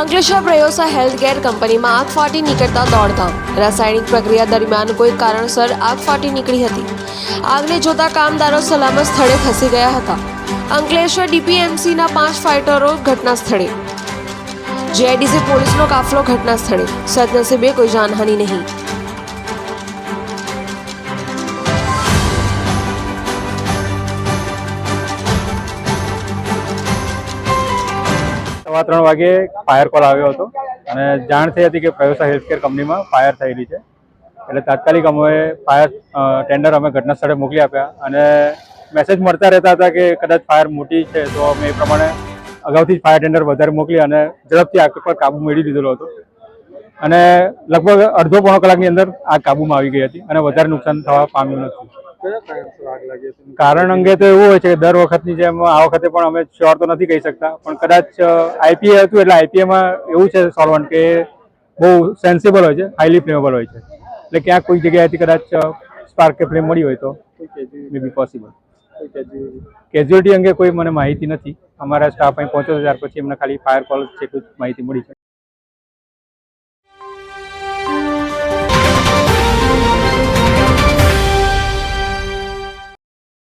Ankleshwar પ્રયોસા healthcare કંપનીમાં આગ ફાટી નીકળતા દોડધામ. રાસાયણિક પ્રક્રિયા દરમિયાન કોઈ કારણસર આગ ફાટી નીકળી હતી. આગને જોતા કામદારો સલામત સ્થળે ખસી ગયા હતા. અંકલેશ્વર ડીપીએમસીના પાંચ ફાઇટરો ઘટના સ્થળે જેઆઈડીસી પોલીસનો કાફલો ઘટના સ્થળે સદનસીબે કોઈ જાનહાનિ નહીં. સવા ત્રણ વાગે ફાયર કોલ આવ્યો હતો. અને જાણ થઈ હતી કે પ્રયોસા હેલ્થકેર કંપનીમાં ફાયર થયેલી છે. એટલે તાત્કાલિક અમે ફાયર ટેન્ડર અમે ઘટના સ્થળે મોકલી આપ્યા. અને મેસેજ મળતા રહેતા હતા કે કદાચ ફાયર મોટી છે, તો અમે એ પ્રમાણે અગાઉથી ફાયર ટેન્ડર વધારે મોકલી અને ઝડપથી આગ પર કાબુ મેળવી દીધેલો હતો. અને લગભગ અડધો પોણો કલાકની અંદર આગ કાબુમાં આવી ગઈ હતી અને વધારે નુકસાન થવા પામ્યું નથી. કારણ અંગે તો એવું હોય છે કે દર વખતની જેમ આ વખતે પણ અમે શ્યોર તો નથી કહી શકતા. પણ કદાચ આઈપીએ હતું એટલે આઈપીએમાં એવું છે સોલ્વન્ટ કે બહુ સેન્સિબલ હોય છે હાઈલી ફ્લેમેબલ હોય છે. એટલે ક્યાંક કોઈ જગ્યાએથી કદાચ સ્પાર્ક કે ફ્લેમ મળી હોય તો મે બી પોસિબલ કેઝ્યુઅલિટી અંગે કોઈ મને માહિતી નથી. અમારા સ્ટાફ અહીં પહોંચ્યો ત્યાર પછી એમને ખાલી ફાયર કોલ છે માહિતી મળી છે.